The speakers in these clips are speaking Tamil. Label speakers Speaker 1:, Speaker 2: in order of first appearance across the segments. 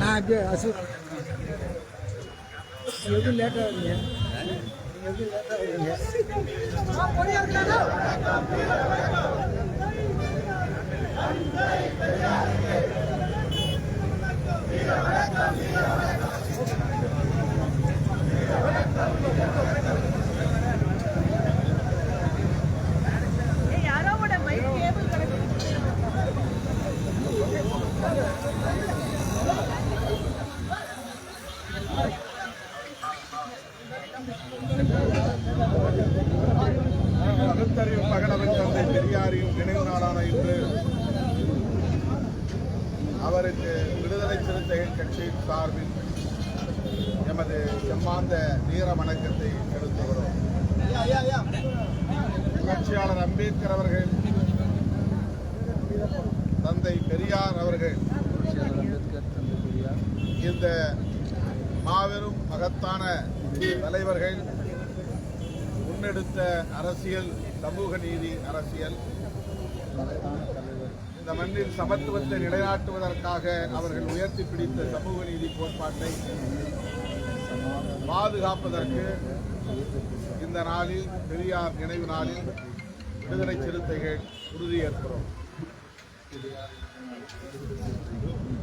Speaker 1: હા જે અશોક
Speaker 2: યોગી લેટર યોગી લેટર
Speaker 3: பகுத்தறிவு பகலவன் தந்தை பெரியாரின் நினைவு நாளான இன்று அவருக்கு விடுதலை சிறுத்தைகள் கட்சியின் சார்பில் எமது செம்மாந்த வீர வணக்கத்தை செலுத்துகிறோம். புரட்சியாளர் அம்பேத்கர் அவர்கள் தந்தை பெரியார் அவர்கள் இந்த மாபெரும் மகத்தான தலைவர்கள் முன்னெடுத்த அரசியல் சமூக நீதி அரசியல். இந்த மண்ணில் சமத்துவத்தை நிலைநாட்டுவதற்காக அவர்கள் உயர்த்தி பிடித்த சமூக நீதி கோட்பாட்டை பாதுகாப்பதற்கு இந்த நாளில் பெரியார் நினைவு நாளில் விடுதலை சிறுத்தைகள் உறுதியேற்கிறோம்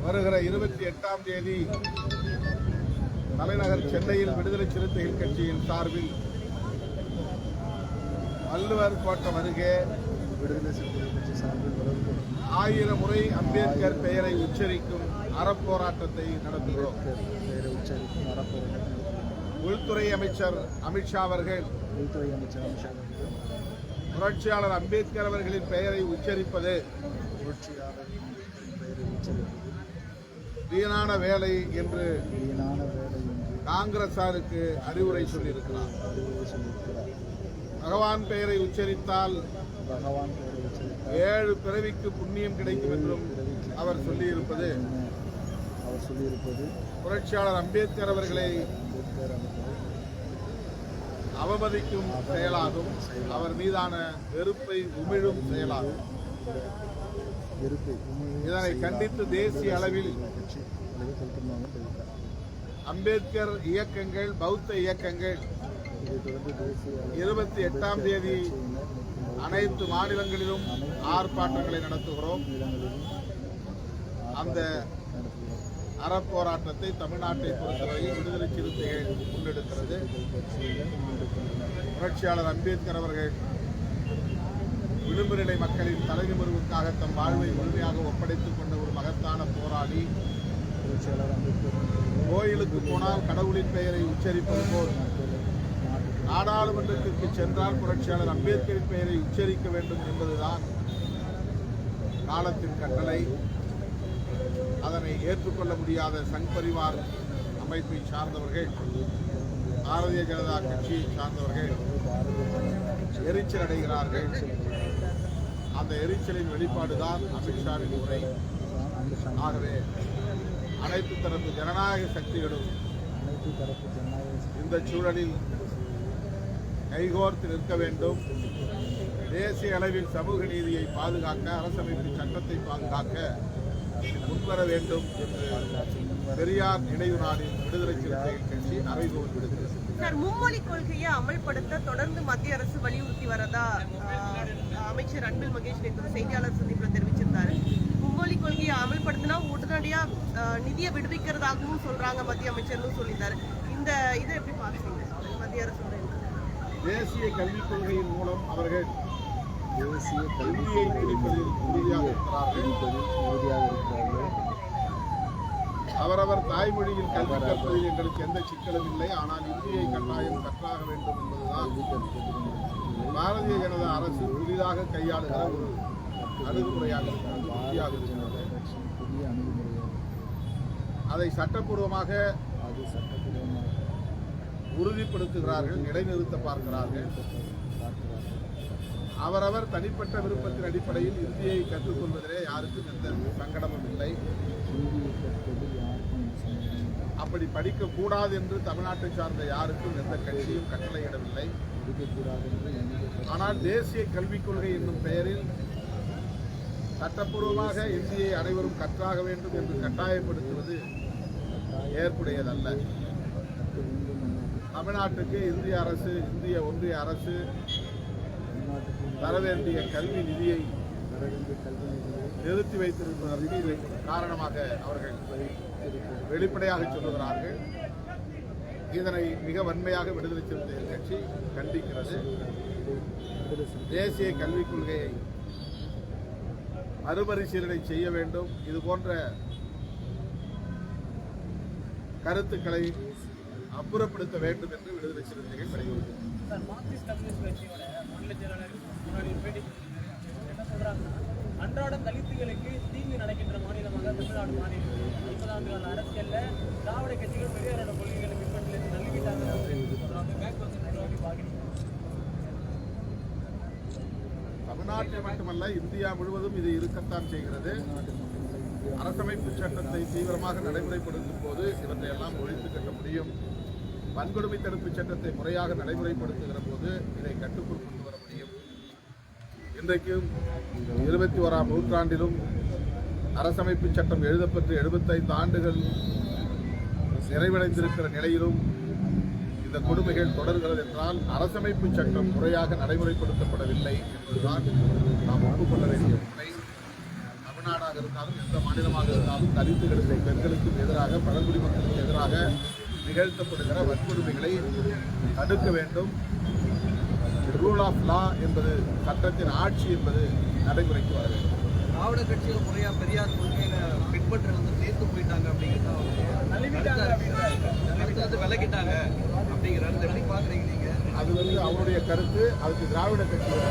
Speaker 3: வருகிற இருபத்தி எட்டாம் தேதி தலைநகர் சென்னையில் விடுதலை சிறுத்தைகள் கட்சியின் சார்பில் வள்ளுவர் கோட்டம் அருகே
Speaker 1: விடுதலை கட்சி சார்பில்
Speaker 3: ஆயிரம் முறை அம்பேத்கர் பெயரை உச்சரிக்கும் அறப்போராட்டத்தை நடத்துகிறோம்.
Speaker 1: பெயரை உச்சரிக்கும் அறப்போராட்டம்
Speaker 3: உள்துறை அமைச்சர் அமித்ஷா அவர்கள்
Speaker 1: உள்துறை அமைச்சர் அமித்ஷா அவர்கள்.
Speaker 3: புரட்சியாளர் அம்பேத்கர் அவர்களின் பெயரை உச்சரிப்பது
Speaker 1: புரட்சியாளர் பெயரை உச்சரிப்பது.
Speaker 3: வீணான வேலை என்று
Speaker 1: வீணான வேலை
Speaker 3: காங்கிரசாருக்கு அறிவுரை சொல்லியிருக்கிறார்.
Speaker 1: அறிவுரை சொல்லியிருக்கிறார்.
Speaker 3: பகவான் பெயரை உச்சரித்தால்
Speaker 1: பகவான் பெயரை உச்சரித்தார்
Speaker 3: ஏழு பிறவிக்கு புண்ணியம் கிடைக்கும் என்றும் அவர் சொல்லியிருப்பது.
Speaker 1: அவர் சொல்லியிருப்பது.
Speaker 3: புரட்சியாளர் அம்பேத்கர் அவர்களை அவமதிக்கும் செயலாகும் அவர் மீதான வெறுப்பை உமிழும் செயலாகும் இதனை கண்டித்து தேசிய அளவில் அம்பேத்கர் இயக்கங்கள் பௌத்த இயக்கங்கள் இருபத்தி எட்டாம் தேதி அனைத்து மாநிலங்களிலும் ஆர்ப்பாட்டங்களை நடத்துகிறோம். அந்த அறப்போராட்டத்தை தமிழ்நாட்டை பொறுத்தவரை விடுதலை சிறுத்தைகள் முன்னெடுக்கிறது. புரட்சியாளர் அம்பேத்கர் அவர்கள் விளிம்பு நிலை மக்களின் தலைநிமிர்வுக்காக தம் வாழ்வை முழுமையாக ஒப்படைத்துக் கொண்ட ஒரு மகத்தான போராளி. கோயிலுக்கு போனால் கடவுளின் பெயரை உச்சரிப்பது போல். நாடாளுமன்றத்திற்கு சென்றால் புரட்சியாளர் அம்பேத்கரின் பெயரை உச்சரிக்க வேண்டும் என்பதுதான் காலத்தின் கட்டளை. அதனை ஏற்றுக்கொள்ள முடியாத சங் பரிவார் அமைப்பை சார்ந்தவர்கள் பாரதிய ஜனதா கட்சியை சார்ந்தவர்கள் எரிச்சல் அடைகிறார்கள். அந்த எரிச்சலின் வெளிப்பாடுதான் அமித்ஷாவின் உரை. ஆகவே அனைத்து தரப்பு ஜனநாயக சக்திகளும் இந்த சூழலில் கைகோர்த்து நிற்க வேண்டும். தேசிய அளவில் சமூக நீதியை பாதுகாக்க அரசமைப்பு சட்டத்தை பாதுகாக்க முன்வர வேண்டும் என்று பெரியார் நினைவு நாளில் விடுதலை சிறுத்தைகள் கட்சி அறைகோல் விடுகிறது.
Speaker 2: சார் மும்மொழி கொள்கையை அமல்படுத்த தொடர்ந்து மத்திய அரசு வலியுறுத்தி வரதா அமைச்சர் அன்பில் மகேஷ் நேற்று செய்தியாளர் சந்திப்பில் தெரிவிச்சிருந்தாரு. மும்மொழி கொள்கையை அமல்படுத்தினா உடனடியா ஆஹ், நிதியை விடுவிக்கிறதாகவும் சொல்றாங்க மத்திய அமைச்சர்னு சொல்லியிருந்தாரு. இந்த இதை எப்படி பார்க்குறீங்க? மத்திய அரசு
Speaker 3: தேசிய கல்விக் கொள்கையின் மூலம் அவர்கள்
Speaker 1: தேசிய
Speaker 3: கல்வியை திணிப்பதில் உறுதியாக இருக்கிறார்கள்.
Speaker 1: கல்விப்பதில் உறுதியாக இருக்கிறார்கள்.
Speaker 3: அவரவர் தாய்மொழியில் கல்வி கற்பதில் எங்களுக்கு எந்த சிக்கலும் இல்லை. ஆனால் இந்தியை கட்டாயம் கற்றாக வேண்டும் என்பதுதான் பாரதிய ஜனதா அரசு புதிதாக கையாளுகிற ஒரு அணுகுமுறையாக இருக்கிறது உறுதியாக இருக்கிறது. அதை சட்டப்பூர்வமாக
Speaker 1: அது சட்டப்பூர்வமாக
Speaker 3: உறுதிப்படுத்துகிறார்கள் நிலைநிறுத்த பார்க்கிறார்கள். அவரவர் தனிப்பட்ட விருப்பத்தின் அடிப்படையில் இந்தியை கற்றுக்கொள்வதிலே யாருக்கும் எந்த சங்கடமும் இல்லை. அப்படி படிக்கக்கூடாது என்று தமிழ்நாட்டை சார்ந்த யாருக்கும் எந்த கட்சியும் கட்டளையிடவில்லை. ஆனால் தேசிய கல்விக் கொள்கை என்னும் பெயரில் சட்டப்பூர்வமாக இந்தியை அனைவரும் கற்றாக வேண்டும் என்று கட்டாயப்படுத்துவது ஏற்புடையதல்ல. தமிழ்நாட்டுக்கு இந்திய அரசு இந்திய ஒன்றிய அரசு தர வேண்டிய கல்வி நிதியை நிறுத்தி வைத்திருப்பதற்கு நிதியை காரணமாக அவர்கள் வெளிப்படையாக சொல்லுகிறார்கள். இதனை மிக வன்மையாக விடுதலை சிறுத்தைகள் கட்சி கண்டிக்கிறது. தேசிய கல்விக் கொள்கையை மறுபரிசீலனை செய்ய வேண்டும். இது போன்ற கருத்துக்களை அப்புறப்படுத்த வேண்டும் என்று விடுதலை சிறுத்தைகள் வலியுறுத்தினர்.
Speaker 1: அன்றாடம் தலித்துகளுக்கு தீங்கு நடக்கின்ற மாநிலமாக தமிழ்நாடு மாறி இருக்கு ஐம்பது ஆண்டு கால அரசியல்ல திராவிட கட்சிகள் பெரியாரோட கொள்கைகளை பின்பற்றிலிருந்து தள்ளிவிட்டாங்க
Speaker 3: தமிழ்நாட்டில் மட்டுமல்ல இந்தியா முழுவதும் இது இருக்கத்தான் செய்கிறது. அரசமைப்பு சட்டத்தை தீவிரமாக நடைமுறைப்படுத்தும் போது இவற்றை எல்லாம் ஒழித்து கட்ட முடியும். வன்கொடுமை தடுப்பு சட்டத்தை முறையாக நடைமுறைப்படுத்துகிற போது இதை கட்டுக்குள் கொண்டு வர முடியும். இன்றைக்கும் இருபத்தி ஓராம் நூற்றாண்டிலும் அரசமைப்பு சட்டம் எழுதப்பட்டு எழுபத்தைந்து ஆண்டுகள் நிறைவடைந்திருக்கிற நிலையிலும் இந்த கொடுமைகள் தொடர்கிறது என்றால் அரசமைப்பு சட்டம் முறையாக நடைமுறைப்படுத்தப்படவில்லை என்பதுதான் நாம் ஒப்புக்கொள்ள வேண்டிய உண்மை. தமிழ்நாடாக இருந்தாலும் எந்த மாநிலமாக இருந்தாலும் தலித்துகளுக்கும் பெண்களுக்கும் எதிராக பழங்குடி மக்களுக்கு எதிராக நிகழ்த்தப்படுகிற வன்கொடுமைகளை தடுக்க வேண்டும். ரூல் ஆஃப் லா என்பது சட்டத்தின் ஆட்சி என்பது நடைமுறைக்கு வர வேண்டும்.
Speaker 4: திராவிட கட்சிகள் முறையா பெரியார் கொள்கையில பின்பற்றி வந்து தீர்த்து போயிட்டாங்க அப்படிங்கிறத விலகிட்டாங்க அப்படிங்கிறாரு இதை எப்படி பாக்குறீங்க நீங்க?
Speaker 3: அது வந்து அவருடைய கருத்து அதுக்கு திராவிட கட்சியோட